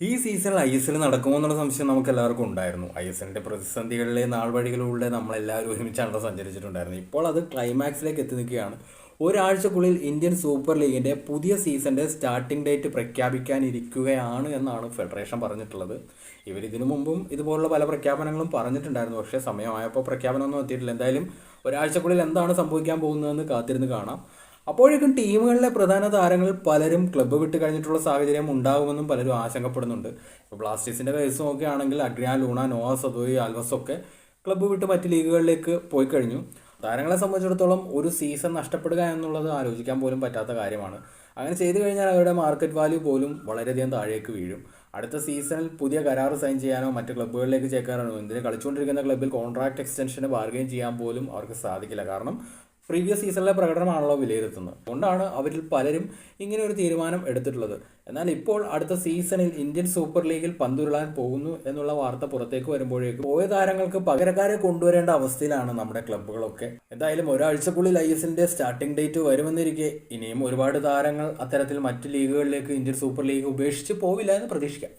ഈ സീസണിൽ I S L നടക്കുമോ എന്നുള്ള സംശയം നമുക്ക് എല്ലാവർക്കും ഉണ്ടായിരുന്നു ഐ എസ് എല്ലിന്റെ പ്രതിസന്ധികളിലെ നാൾവഴികളിലൂടെ നമ്മളെല്ലാവരും ഒരുമിച്ചാണ് സഞ്ചരിച്ചിട്ടുണ്ടായിരുന്നത്. ഇപ്പോൾ അത് ക്ലൈമാക്സിലേക്ക് എത്തി നിൽക്കുകയാണ്. ഒരാഴ്ചക്കുള്ളിൽ ഇന്ത്യൻ സൂപ്പർ ലീഗിന്റെ പുതിയ സീസണിന്റെ സ്റ്റാർട്ടിംഗ് ഡേറ്റ് പ്രഖ്യാപിക്കാനിരിക്കുകയാണ് എന്നാണ് ഫെഡറേഷൻ പറഞ്ഞിട്ടുള്ളത്. ഇവർ ഇതിനു മുമ്പും ഇതുപോലുള്ള പല പ്രഖ്യാപനങ്ങളും പറഞ്ഞിട്ടുണ്ടായിരുന്നു. പക്ഷേ സമയമായപ്പോൾ പ്രഖ്യാപനമൊന്നും എത്തിയിട്ടില്ല. എന്തായാലും ഒരാഴ്ചക്കുള്ളിൽ എന്താണ് സംഭവിക്കാൻ പോകുന്നതെന്ന് കാത്തിരുന്ന് കാണാം. അപ്പോഴേക്കും ടീമുകളിലെ പ്രധാന താരങ്ങൾ പലരും ക്ലബ്ബ് വിട്ട് കഴിഞ്ഞിട്ടുള്ള സാഹചര്യം ഉണ്ടാകുമെന്നും പലരും ആശങ്കപ്പെടുന്നുണ്ട്. ഇപ്പോൾ ബ്ലാസ്റ്റേഴ്സിന്റെ കേസ് നോക്കുകയാണെങ്കിൽ Adrian Luna Noah Sadaoui Alves ഒക്കെ ക്ലബ്ബ് വിട്ട് മറ്റ് ലീഗുകളിലേക്ക് പോയി കഴിഞ്ഞു. താരങ്ങളെ സംബന്ധിച്ചിടത്തോളം ഒരു സീസൺ നഷ്ടപ്പെടുക എന്നുള്ളത് ആലോചിക്കാൻ പോലും പറ്റാത്ത കാര്യമാണ്. അങ്ങനെ ചെയ്തു കഴിഞ്ഞാൽ അവരുടെ മാർക്കറ്റ് വാല്യൂ പോലും വളരെയധികം താഴേക്ക് വീഴും. അടുത്ത സീസണിൽ പുതിയ കരാർ സൈൻ ചെയ്യാനോ മറ്റ് ക്ലബ്ബുകളിലേക്ക് ചേക്കാനോ എന്തിന് കളിച്ചുകൊണ്ടിരിക്കുന്ന ക്ലബ്ബിൽ കോൺട്രാക്ട് എക്സ്റ്റൻഷന് ബാർഗെയിൻ ചെയ്യാൻ പോലും അവർക്ക് സാധിക്കില്ല. കാരണം പ്രീവിയസ് സീസണിലെ പ്രകടനമാണല്ലോ വിലയിരുത്തുന്നത്. അതുകൊണ്ടാണ് അവരിൽ പലരും ഇങ്ങനെ ഒരു തീരുമാനം എടുത്തിട്ടുള്ളത്. എന്നാൽ ഇപ്പോൾ അടുത്ത സീസണിൽ ഇന്ത്യൻ സൂപ്പർ ലീഗിൽ പന്തുരുളാൻ പോകുന്നു എന്നുള്ള വാർത്ത പുറത്തേക്ക് വരുമ്പോഴേക്കും പോയ താരങ്ങൾക്ക് പകരക്കാരെ കൊണ്ടുവരേണ്ട അവസ്ഥയിലാണ് നമ്മുടെ ക്ലബ്ബുകളൊക്കെ. എന്തായാലും ഒരാഴ്ചക്കുള്ളിൽ ഐ എസിന്റെ സ്റ്റാർട്ടിംഗ് ഡേറ്റ് വരുമെന്നിരിക്കെ ഇനിയും ഒരുപാട് താരങ്ങൾ അത്തരത്തിൽ മറ്റു ലീഗുകളിലേക്ക് ഇന്ത്യൻ സൂപ്പർ ലീഗ് ഉപേക്ഷിച്ച് പോവില്ല എന്ന് പ്രതീക്ഷിക്കാം.